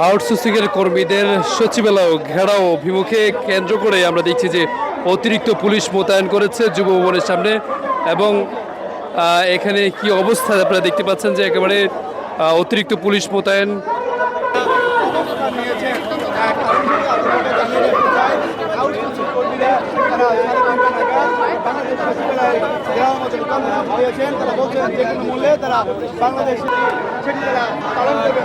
আউটসোর্সিংয়ের কর্মীদের সচিবালয় ঘেরাও অভিমুখে কেন্দ্র করে আমরা দেখছি যে অতিরিক্ত পুলিশ মোতায়েন করেছে যুব ভবনের সামনে এবং এখানে কি অবস্থা আপনারা দেখতে পাচ্ছেন যে একেবারে অতিরিক্ত পুলিশ মোতায়েন? তারা বলছেন যে কোনো মূল্যে তারা বাংলাদেশ সেটি তারা পালন করবেন